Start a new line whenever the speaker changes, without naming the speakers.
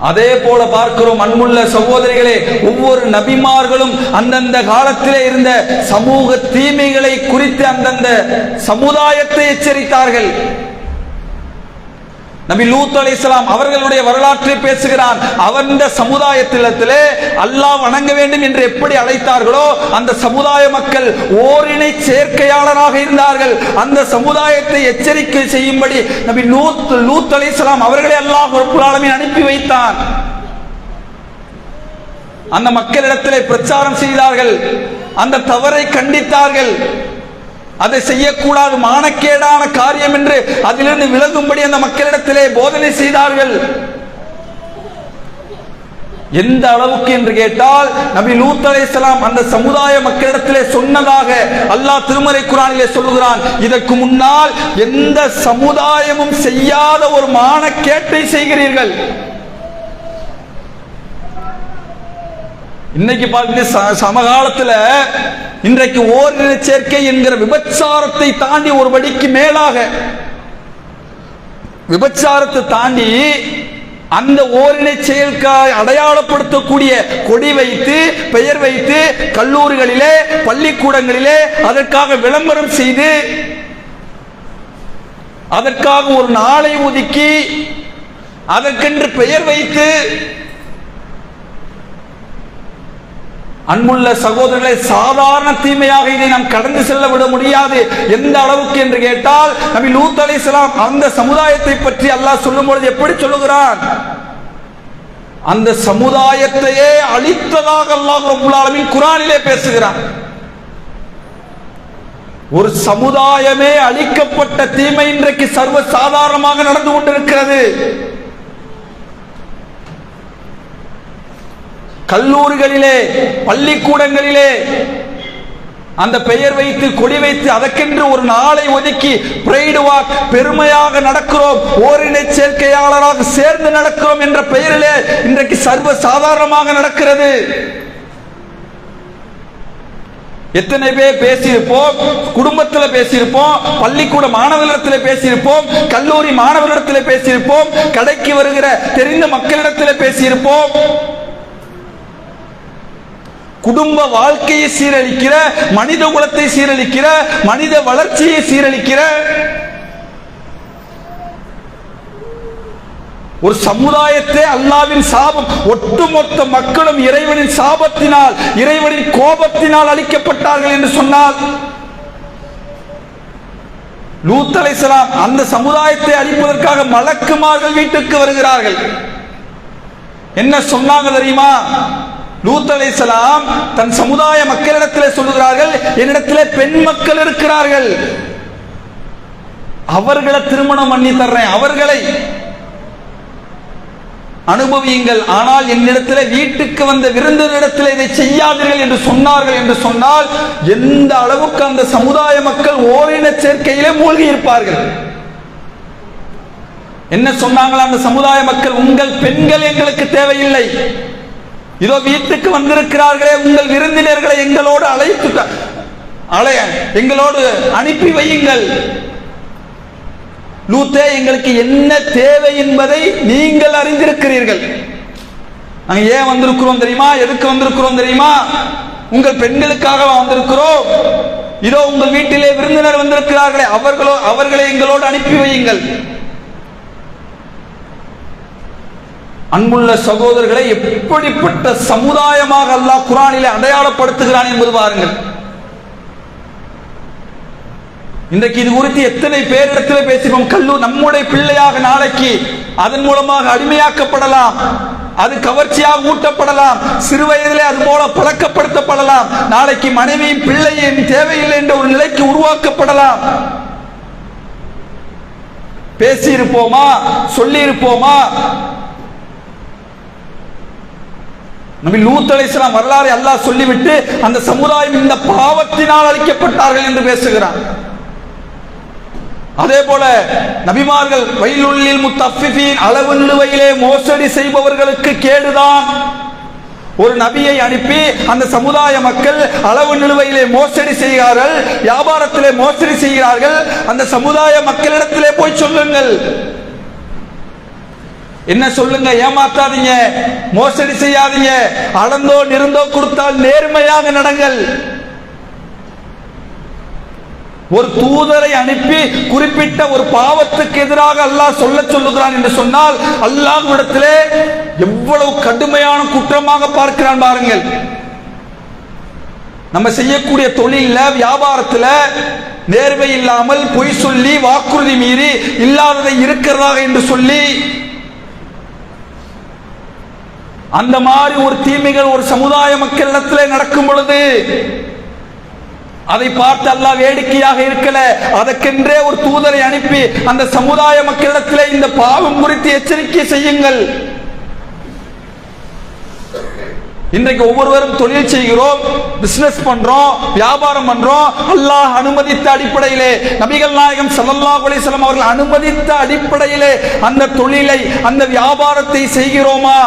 அதே போல பார்க்கிறோம் அன்புள்ள சகோதரிகளே ஒவ்வொரு நபிமார்களும் அந்தந்த காலத்திலே இருந்த சமூக தீமைகளை குறித்து அந்தந்த சமுதாயத்தை எச்சரித்தார்கள். நபி லூத் அலைஹிஸ்ஸலாம் அவர்களுடைய வரலாற்றை பேசுகிறான். அவந்த சமுதாயத்திலே அல்லாஹ் வணங்க வேண்டும் என்று எப்படி அழைத்தார்களோ அந்த சமுதாய மக்கள் ஓரினை சேர்க்கையாளராக இருந்தார்கள். அந்த சமுதாயத்தை எச்சரிக்கை செய்யும்படி நபி லூத் லூத் அலைஹிஸ்ஸலாம் அவர்களை அல்லாஹ் ரப்புல் அனுப்பி வைத்தான். அந்த மக்களிடத்திலே பிரச்சாரம் செய்தார்கள். அந்த தவறை கண்டித்தார்கள். அதை செய்யக்கூடாது மானக்கேடான காரியம் என்று அதிலிருந்து விலகும்படி அந்த மக்களிடத்திலே போதனை செய்தார்கள். எந்த அளவுக்கு என்று கேட்டால் நபி லூத் அலைசலாம் அந்த சமுதாய மக்களிடத்திலே சொன்னதாக அல்லாஹ் திருமறை குரானிலே சொல்லுகிறான். இதற்கு முன்னால் எந்த சமுதாயமும் செய்யாத ஒரு மானக்கேட்டை செய்கிறீர்கள். இன்னைக்கு பார்த்தீங்கன்னா ச- சமகாலத்துல இன்றைக்கு ஓரின சேர்க்கை என்கிற விபச்சாரத்தை தாண்டி ஒரு படிக்கு மேலாக விபச்சாரத்தை தாண்டி அந்த ஓரினை செயல்காய் அடையாளப்படுத்தக்கூடிய கொடி வைத்து பெயர் வைத்து கல்லூரிகளிலே பள்ளிக்கூடங்களிலே அதற்காக விளம்பரம் செய்து அதற்காக ஒரு நாளை ஒதுக்கி அதற்கென்று பெயர் வைத்து அன்புள்ள சகோதரர்களை சாதாரண தீமையாக இதை நாம் கடந்து செல்ல விட முடியாது. எந்த அளவுக்கு என்று கேட்டால் நபி லூத் அலைஹிஸ்ஸலாம் அந்த சமுதாயத்தை பற்றி அல்லாஹ் சொல்லும் பொழுது எப்படி சொல்லுகிறான்? அந்த சமுதாயத்தையே அழித்ததாக அல்லாஹ் ரபுல்லாலமின் குரானிலே பேசுகிறான். ஒரு சமுதாயமே அழிக்கப்பட்ட தீமை இன்றைக்கு சர்வ சாதாரணமாக நடந்து கொண்டிருக்கிறது. கல்லூரிகளிலே பள்ளிக்கூடங்களிலே அந்த பெயர் வைத்து கொடி வைத்து அதற்கென்று ஒரு நாளை ஒதுக்கி பிரைடு வாக் பெருமையாக நடக்கிறோம். ஓரின சேர்க்கையாளராக சேர்ந்து நடக்கிறோம் என்ற பெயரிலே இன்றைக்கு சர்வ சாதாரணமாக நடக்கிறது. எத்தனை பேர் பேசியிருப்போம்? குடும்பத்தில் பேசியிருப்போம். பள்ளிக்கூட மாணவர்களிடத்தில் பேசியிருப்போம். கல்லூரி மாணவர்களிடத்தில் பேசியிருப்போம். கடைக்கு வருகிற தெரிந்த மக்களிடத்தில் பேசியிருப்போம். குடும்ப வாழ்க்கையை சீரழிக்கிற மனித குலத்தை சீரழிக்கிற மனித வளர்ச்சியை சீரழிக்கிற ஒரு சமுதாயத்தை அல்லாவின் சாபம். ஒட்டுமொத்த மக்களும் இறைவனின் சாபத்தினால் இறைவனின் கோபத்தினால் அழிக்கப்பட்டார்கள் என்று சொன்னால் லூத் அந்த சமுதாயத்தை அழிப்பதற்காக மலக்குமார்கள் வீட்டுக்கு வருகிறார்கள். என்ன சொன்னாங்க தெரியுமா? லூத் அலைஹிஸ்ஸலாம் தன் சமுதாய மக்களிடத்திலே சொல்லுகிறார்கள் என்னிடத்தில் பெண் மக்கள் இருக்கிறார்கள். அவர்களை திருமணம் பண்ணி தர்றேன் அவர்களை. அனுபவியுங்கள் ஆனால் என்னிடத்தில் வீட்டுக்கு வந்த விருந்தினிடத்தில் இதை செய்யாதீர்கள் என்று சொன்னார்கள் என்று சொன்னால் எந்த அளவுக்கு அந்த சமுதாய மக்கள் ஓரின சேர்க்கையிலே மூழ்கி இருப்பார்கள். என்ன சொன்னாங்களா அந்த சமுதாய மக்கள் உங்கள் பெண்கள் எங்களுக்கு தேவையில்லை. இதோ வீட்டுக்கு வந்திருக்கிறார்களே உங்கள் விருந்தினர்களை எங்களோடு அழைத்து அலைய எங்களோடு அனுப்பி வையுங்கள். லூத்தே எங்களுக்கு என்ன தேவை என்பதை நீங்கள் அறிந்திருக்கிறீர்கள். நாங்க ஏன் வந்திருக்கிறோம் தெரியுமா? எதுக்கு வந்திருக்கிறோம் தெரியுமா? உங்கள் பெண்களுக்காக வந்திருக்கிறோம். இதோ உங்கள் வீட்டிலே விருந்தினர் வந்திருக்கிறார்களே அவர்களோ அவர்களை எங்களோடு அனுப்பி வையுங்கள். அன்புள்ள சகோதரர்களை எப்படிப்பட்ட சமுதாயமாக அல்லாஹ் குரானிலே அடையாளப்படுத்துகிறான் என்பது பாருங்கள். இன்றைக்கு இது குறித்து எத்தனை பேரிடத்தில் பேசிப்போம். கல்லூர் நம்முடைய பிள்ளையாக நாளைக்கு அதன் மூலமாக அடிமையாக்கப்படலாம். அது கவர்ச்சியாக ஊட்டப்படலாம். சிறு வயதிலே அது போல பழக்கப்படுத்தப்படலாம். நாளைக்கு மனைவியும் பிள்ளையின் தேவையில்லை என்ற ஒரு நிலைக்கு உருவாக்கப்படலாம். பேசியிருப்போமா? சொல்லியிருப்போமா சொல்லி இருப்போமா நபி லூத் அலைஹிஸ்ஸலாம் வரலாறு அல்லாஹ் சொல்லிவிட்டு அந்த சமுதாயம் இந்த பாவத்தினால் அழிக்கப்பட்டார்கள் என்று பேசுகிறான் அதே போல நபிமார்கள் வயலுள்ளில் முத்தஃபிஃபீன் அளவு நிலுவையிலே மோசடி செய்பவர்களுக்கு கேடுதான். ஒரு நபியை அனுப்பி அந்த சமுதாய மக்கள் அளவு நிலுவையிலே மோசடி செய்கிறார்கள் வியாபாரத்திலே மோசடி செய்கிறார்கள். அந்த சமுதாய மக்களிடத்திலே போய் சொல்லுங்கள். என்ன சொல்லுங்க ஏமாத்தாதீங்க மோசடி செய்யாதீங்க அளந்தோ நிறந்தோ கொடுத்தால் நேர்மையாக நடங்கள். ஒரு தூதரை அனுப்பி குறிப்பிட்ட ஒரு பாவத்துக்கு எதிராக அல்லாஹ் சொல்ல சொல்லுகிறான் என்று சொன்னால் அல்லாஹ்விடத்திலே எவ்வளவு கடுமையான குற்றமாக பார்க்கிறான் பாருங்கள். நம்ம செய்யக்கூடிய தொழில வியாபாரத்துல நேர்மை இல்லாமல் பொய் சொல்லி வாக்குறுதி மீறி இல்லாததை இருக்கிறதாக என்று சொல்லி அந்த மாதிரி ஒரு தீமைகள் ஒரு சமுதாய மக்களிடத்தில் நடக்கும் பொழுது அதை பார்த்து அல்லாஹ் வேடிக்கையாக இருக்கல. அதற்கென்றே ஒரு தூதரை அனுப்பி அந்த சமுதாய மக்களிடத்தில் இந்த பாவம் குறித்து எச்சரிக்கை செய்யுங்கள். இன்றைக்கு ஒவ்வொருவரும் தொழில் செய்கிறோம் பிசினஸ் பண்றோம் வியாபாரம் பண்றோம். அல்லாஹ் அனுமதித்த அடிப்படையிலே நபிகள் நாயகம் ஸல்லல்லாஹு அலைஹி அவர்கள் அனுமதித்த அடிப்படையிலே அந்த தொழிலை அந்த வியாபாரத்தை செய்கிறோமா?